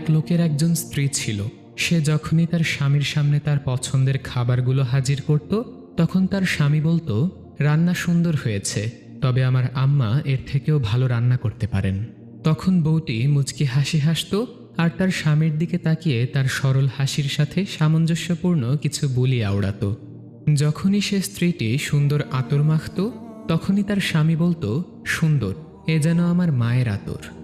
এক লোকের একজন স্ত্রী ছিল। সে যখনই তার স্বামীর সামনে তার পছন্দের খাবারগুলো হাজির করত, তখন তার স্বামী বলতো, রান্না সুন্দর হয়েছে, তবে আমার আম্মা এর থেকেও ভালো রান্না করতে পারেন। তখন বউটি মুচকি হাসি হাসত, আর তার স্বামীর দিকে তাকিয়ে তার সরল হাসির সাথে সামঞ্জস্যপূর্ণ কিছু বলি আওড়াত। যখনই সে স্ত্রীটি সুন্দর আতর মাখত, তখনই তার স্বামী বলতো, সুন্দর, এ যেন আমার মায়ের আতর।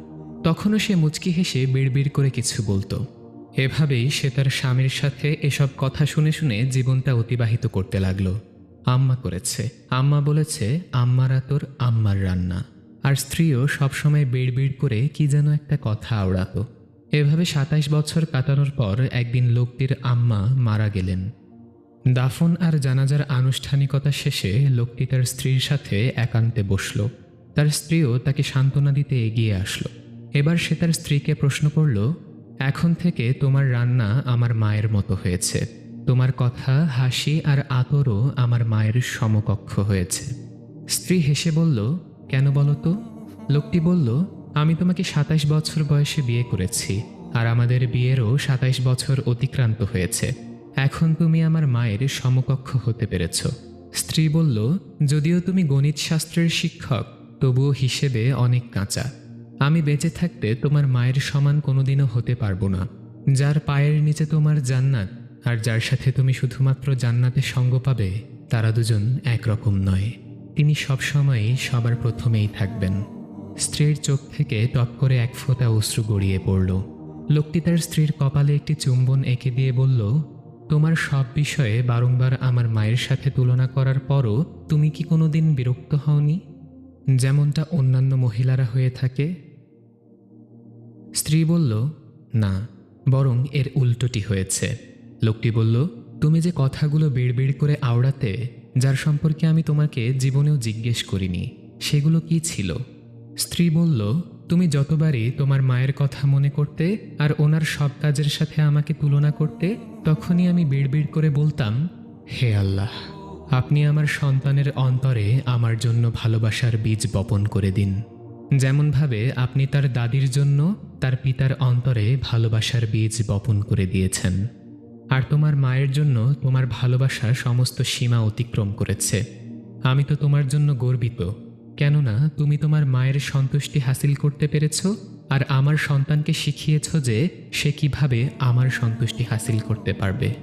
তখনও সে মুচকি হেসে বিড়বিড় করে কিছু বলতো। এভাবেই সে তার স্বামীর সাথে এসব কথা শুনে শুনে জীবনটা অতিবাহিত করতে লাগল। আম্মা করেছে। আম্মা বলেছে, আম্মার আতর আম্মার রান্না। আর স্ত্রীও সবসময় বিড়বিড় করে কি যেন একটা কথা আওড়াতো। এভাবে সাতাইশ বছর কাটানোর পর একদিন লোকটির আম্মা মারা গেলেন। দাফন আর জানাজার আনুষ্ঠানিকতা শেষে লোকটি তার স্ত্রীর সাথে একান্তে বসল। তার স্ত্রীও তাকে সান্ত্বনা দিতে এগিয়ে আসলো। এবার সে তার স্ত্রীকে প্রশ্ন করল, এখন থেকে তোমার রান্না আমার মায়ের মতো হয়েছে। তোমার কথা, হাসি আর আতরও আমার মায়ের সমকক্ষ হয়েছে। স্ত্রী হেসে বলল, কেন বলো তো? লোকটি বলল, আমি তোমাকে সাতাশ বছর বয়সে বিয়ে করেছি, আর আমাদের বিয়েরও সাতাইশ বছর অতিক্রান্ত হয়েছে। এখন তুমি আমার মায়ের সমকক্ষ হতে পেরেছ। স্ত্রী বলল, যদিও তুমি গণিত শাস্ত্রের শিক্ষক, তবুও হিসেবে অনেক কাঁচা। আমি বেঁচে থাকতে তোমার মায়ের সমান কোনোদিনও হতে পারব না। যার পায়ের নিচে তোমার জান্নাত আর যার সাথে তুমি শুধুমাত্র জান্নাতে সঙ্গ পাবে, তারা দুজন একরকম নয়। তিনি সবসময়ই সবার প্রথমেই থাকবেন। স্ত্রীর চোখ থেকে টপ করে এক ফোঁটা অশ্রু গড়িয়ে পড়ল। লোকটি তার স্ত্রীর কপালে একটি চুম্বন এঁকে দিয়ে বলল, তোমার সব বিষয়ে বারংবার আমার মায়ের সাথে তুলনা করার পরও তুমি কি কোনোদিন বিরক্ত হওনি? যেমনটা অন্যান্য মহিলারা হয়ে থাকে স্ত্রী বলল, না, বরং এর উল্টোটি হয়েছে। লোকটি বলল, তুমি যে কথাগুলো বিড়বিড় করে আওড়াতে, যার সম্পর্কে আমি তোমাকে জীবনেও জিজ্ঞেস করিনি, সেগুলো কি ছিল? স্ত্রী বলল, তুমি যতবারই তোমার মায়ের কথা মনে করতে আর ওনার সব কাজের সাথে আমাকে তুলনা করতে, তখনই আমি বিড়বিড় করে বলতাম, হে আল্লাহ, আপনি আমার সন্তানের অন্তরে আমার জন্য ভালোবাসার বীজ বপন করে দিন যেমনভাবে আপনি তার দাদির জন্য তার পিতার অন্তরে ভালোবাসার বীজ বপন করে দিয়েছেন। আর তোমার মায়ের জন্য তোমার ভালোবাসা সমস্ত সীমা অতিক্রম করেছে। আমি তো তোমার জন্য গর্বিত। কেননা তুমি তোমার মায়ের সন্তুষ্টি হাসিল করতে পেরেছ আর আমার সন্তানকে শিখিয়েছ যে সে কীভাবে আমার সন্তুষ্টি হাসিল করতে পারবে।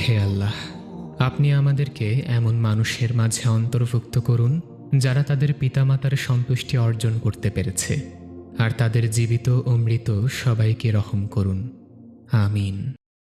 হে আল্লাহ, আপনি আমাদেরকে এমন মানুষের মাঝে অন্তর্ভুক্ত করুন যারা তাদের পিতামাতার সন্তুষ্টি অর্জন করতে পেরেছে। আর তাদের জীবিত ও মৃত সবাইকে রহম করুন। আমিন।